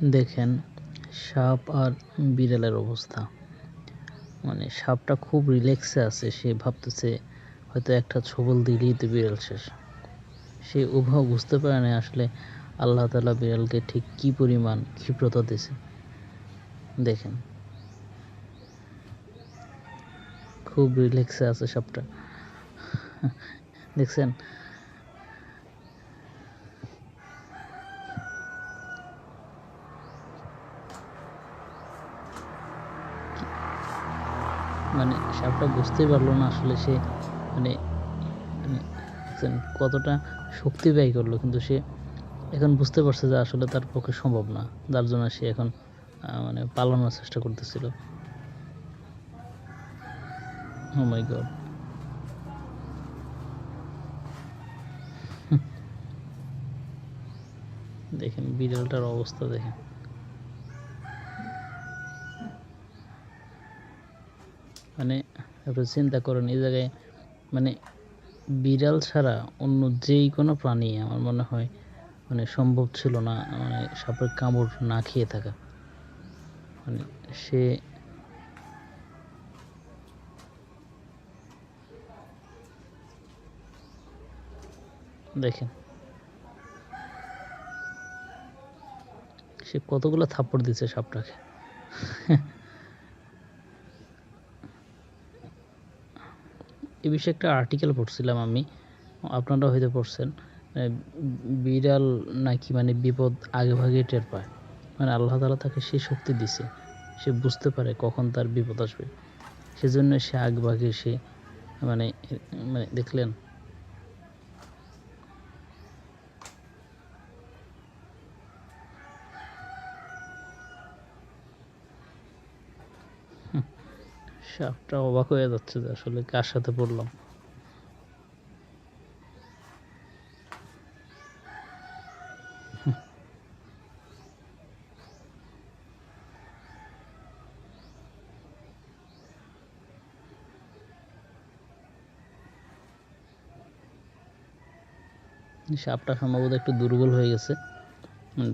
দেখেন, সাপ আর বিড়ালের অবস্থা। মানে সাপটা খুব রিল্যাক্সে আছে, সে ভাবতেছে হয়তো একটা ছবল দিলেই তো বিড়াল শেষ। সে উভাও বুঝতে পারে না আসলে আল্লাহ তালা বিড়ালকে ঠিক কি পরিমাণ ক্ষিপ্রতা দিছে দেখেন, খুব রিল্যাক্সে আছে সাপটা। দেখছেন মানে সাপটা বুঝতেই পারল না আসলে সে মানে মানে কতটা শক্তি ব্যয় করল। কিন্তু সে এখন বুঝতে পারছে যে আসলে তার পক্ষে সম্ভব না। যার জন্য সে এখন মানে পালানোর চেষ্টা করতেছিল। গড দেখেন বিড়ালটার অবস্থা দেখেন। মানে আপনি চিন্তা করেন, এই জায়গায় মানে বিড়াল ছাড়া অন্য যেই কোনো প্রাণী আমার মনে হয় মানে সম্ভব ছিল না মানে সাপের কামড় না খেয়ে থাকা। মানে সে দেখেন। সে কতগুলো থাপ্পড় দিচ্ছে সাপটাকে। এ বিষয়ে একটা আর্টিকেল পড়ছিলাম আমি আপনারা হয়তো পড়ছেন বিড়াল নাকি মানে বিপদ আগে ভাগে টের পায়। মানে আল্লাহ তালা তাকে সেই শক্তি দিছে, সে বুঝতে পারে কখন তার বিপদ আসবে। সেজন্য সে আগে ভাগে সে মানে মানে দেখলেন সাপটা অবাক হয়ে যাচ্ছে যে আসলে কার সাথে পড়লাম। সাপটা সম্ভবত একটু দুর্বল হয়ে গেছে।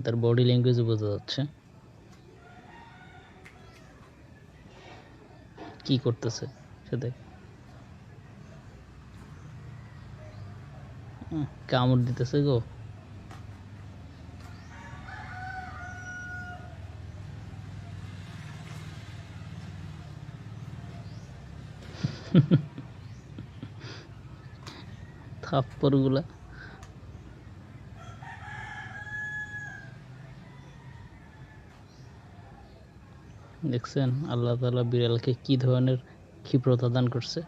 তার বডি ল্যাঙ্গুয়েজে বোঝা যাচ্ছে। কি করতেছে সে কামড় দিতেছে গো। থাপ্পড় দেখছেন আল্লাহ তালা বিড়ালকে কি ধরনের ক্ষিপ্রতা দান করছে?